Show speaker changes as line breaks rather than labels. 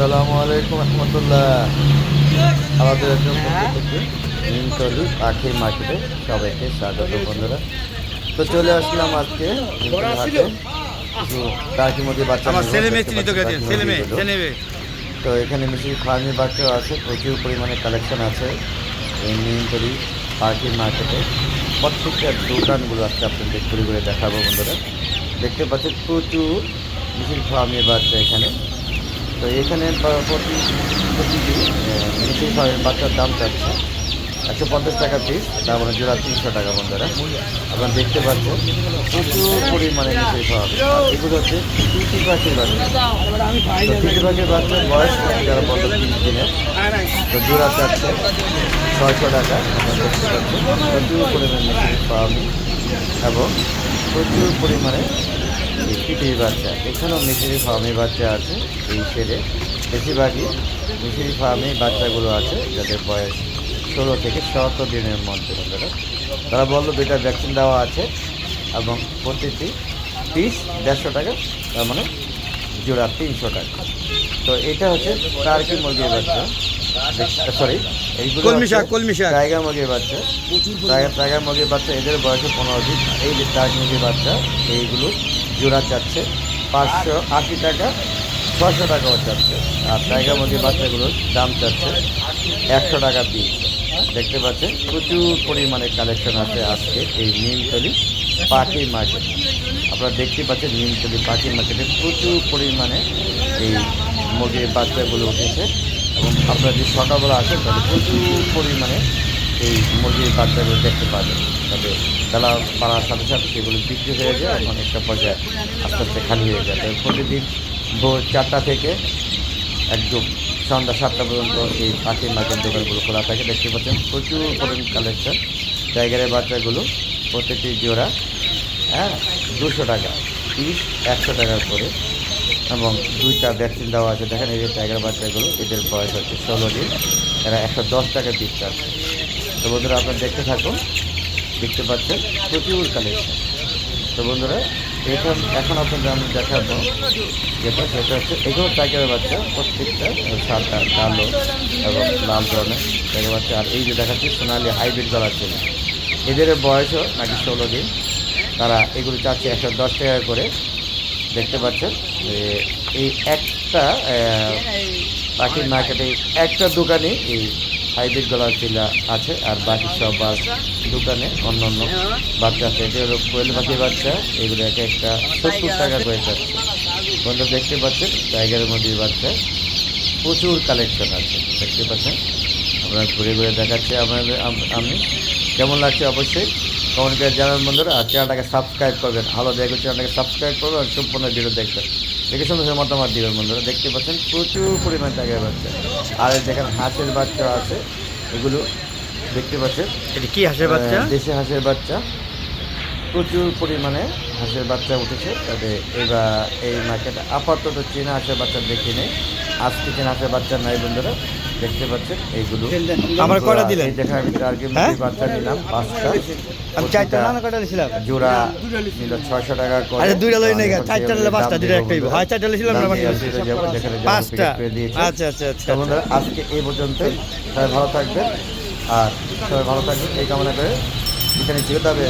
আসসালামু আলাইকুম রহমতুল্লাহ। আমাদের একজন থেকে নিমতলি পাখির মার্কেটে সবাইকে স্বাগত বন্ধুরা। তো চলে আসলাম আজকে কিছু টার্কি বাচ্চা তো এখানে মিশির ফার্মি বাচ্চাও আছে প্রচুর পরিমাণে কালেকশন আছে। এই নিমতলি পাখির মার্কেটে প্রত্যেকটা দোকানগুলো আজকে আপনাদের ঘুরে ঘুরে দেখাবো বন্ধুরা। দেখতে পাচ্ছেন প্রচুর মিশির ফার্মের বাচ্চা এখানে। তো এখানে প্রতি প্রতিটি ফার্মের বাচ্চার দাম চাচ্ছে। একশো পঞ্চাশ টাকা পিস তার মানে জোড়া তিনশো টাকা বন্ধুরা। আপনারা দেখতে পাচ্ছেন, প্রচুর পরিমাণে মিশির ফার্ম এগুলো হচ্ছে তিনটি পাখির বাচ্চা। তিনটি পাখির বাচ্চার বয়স যারা বলতো তিন দিনের তো জোড়া চাচ্ছে ছয়শো টাকা, আপনারা দেখতে পাচ্ছেন। প্রচুর পরিমাণে মিশির ফার্ম এবং প্রচুর পরিমাণে পিটির বাচ্চা। এখানেও মিশরি ফার্মে বাচ্চা আছে এই ছেড়ে বেশিরভাগই মিশরি ফার্মে বাচ্চাগুলো আছে যাদের বয়স ষোলো থেকে সতেরো দিনের মধ্যে। বন্ধুরা তারা বলল দুইটা ভ্যাকসিন দেওয়া আছে এবং প্রতিটি পিস দেড়শো টাকা তার মানে জোড়া তিনশো টাকা। তো এটা হচ্ছে টার্কি মুরগির বাচ্চা। সরি টাইগার মুরগির বাচ্চা। টাইগার মুরগির বাচ্চা এদের বয়সে পনেরো দিন। এই যে টাইগার মুরগির বাচ্চা এইগুলো জোড়া চাচ্ছে পাঁচশো আশি টাকা ছশো টাকাও চাচ্ছে আর টাইগার মুরগির বাচ্চাগুলোর দাম চাচ্ছে একশো টাকা পিস। দেখতে পাচ্ছেন, প্রচুর পরিমাণে কালেকশন আছে আজকে এই নিমতলি পাখি মার্কেট আপনারা দেখতে পাচ্ছেন নিমতলি পাখি মার্কেটে প্রচুর পরিমাণে এই মুরগির বাচ্চাগুলো উঠেছে। এবং আপনারা যদি সকালবেলা আসেন তাহলে প্রচুর পরিমাণে এই মুরগির বাচ্চাগুলো দেখতে পাবেন তবে বেলা পাড়ার সাথে সাথে সেগুলো বিক্রি হয়ে যায় একটা পর্যায়ে আস্তে আস্তে খালি হয়ে যায়। তবে প্রতিদিন ভোর চারটা থেকে একদম সন্ধ্যা সাতটা পর্যন্ত এই পাখির মাছের দোকানগুলো খোলা থাকে। দেখতে পাচ্ছেন প্রচুর পরিমাণ কালেকশন টাইগারের বাচ্চাগুলো প্রত্যেকটি জোড়া হ্যাঁ দুশো টাকা পিস একশো টাকা করে। এবং দুইটা ভ্যাকসিন দেওয়া আছে। দেখেন এই যে টাইগার বাচ্চাগুলো, এদের বয়স হচ্ছে ষোলো দিন। এরা একশো দশ টাকা পিস চাচ্ছে। তো বন্ধুরা আপনারা দেখতে থাকুন, দেখতে পাচ্ছেন প্রচুর কালেকশন তো বন্ধুরা, এখন এখন আপনাদের আমি দেখাবো যেটা, সেটা হচ্ছে, এগুলো টাইগারের বাচ্চা, প্রত্যেকটা সাদা কালো এবং লাল ধরনের টাইগার বাচ্চা। আর এই যে দেখাচ্ছি, সোনালি হাইব্রিড গলার ছিল এদের বয়সও নাকি ষোলো দিন। তারা এগুলো চাচ্ছে একশো দশ টাকা করে। দেখতে পাচ্ছেন যে এই একটা পাখির মার্কেটে একটা দোকানে এই হাইব্রিড গলার চিলা আছে, আর বাকি সব বাস দোকানে অন্য অন্য বাচ্চা আছে। এটা হলো কোয়েল পাখির বাচ্চা এগুলো এক একটা সত্তর টাকা করে যাচ্ছে বন্ধু, দেখতে পাচ্ছেন, টাইগারের মধ্যে বাচ্চা। প্রচুর কালেকশন আছে, দেখতে পাচ্ছেন। আমরা ঘুরে ঘুরে দেখাচ্ছি আমাদের আমি কেমন লাগছে অবশ্যই কমেন্ট করে জানান বন্ধুরা, আর চ্যানেলটাকে সাবস্ক্রাইব করবেন। ভালো দেখবে চ্যানেলটাকে সাবস্ক্রাইব করবেন সম্পূর্ণ ভিডিও দেখবেন। দেখে সুন্দর মতামত দিবেন বন্ধুরা। দেখতে পাচ্ছেন প্রচুর পরিমাণ টাকার বাচ্চা। আর দেখেন হাঁসের বাচ্চা আছে। এগুলো দেখতে পাচ্ছেন।
এটা কি হাঁসের বাচ্চা?
দেশে দেশি হাঁসের বাচ্চা। প্রচুর পরিমাণে হাঁসের বাচ্চা উঠেছে। তবে এবার এই মার্কেটে আপাতত চীনা হাঁসের বাচ্চা দেখে নেই। আজকে চীনা হাঁসের বাচ্চা নাই বন্ধুরা দেখতে পাচ্ছেন এইগুলো।
আমার কয়টা দিলেন?
এই দেখেন আমি টার্কি
হ্যাঁ?
বাচ্চা নিলাম পাঁচটা।
আমি চারটা না না কয়টা নিয়েছিলাম
জোড়া নিল ছয়শো টাকা করে।
আচ্ছা দুইটা লই নাই চারটা নিলে পাঁচটা দুইটা একটাই হয় চারটা নিয়েছিলাম না
যাব
পাঁচটা। আচ্ছা আচ্ছা আচ্ছা
বন্ধুরা আজকে এই পর্যন্তই। সবাই ভালো থাকবেন। আর সবাই ভালো থাকবেন এই কামনা করে এখানে যেতে হবে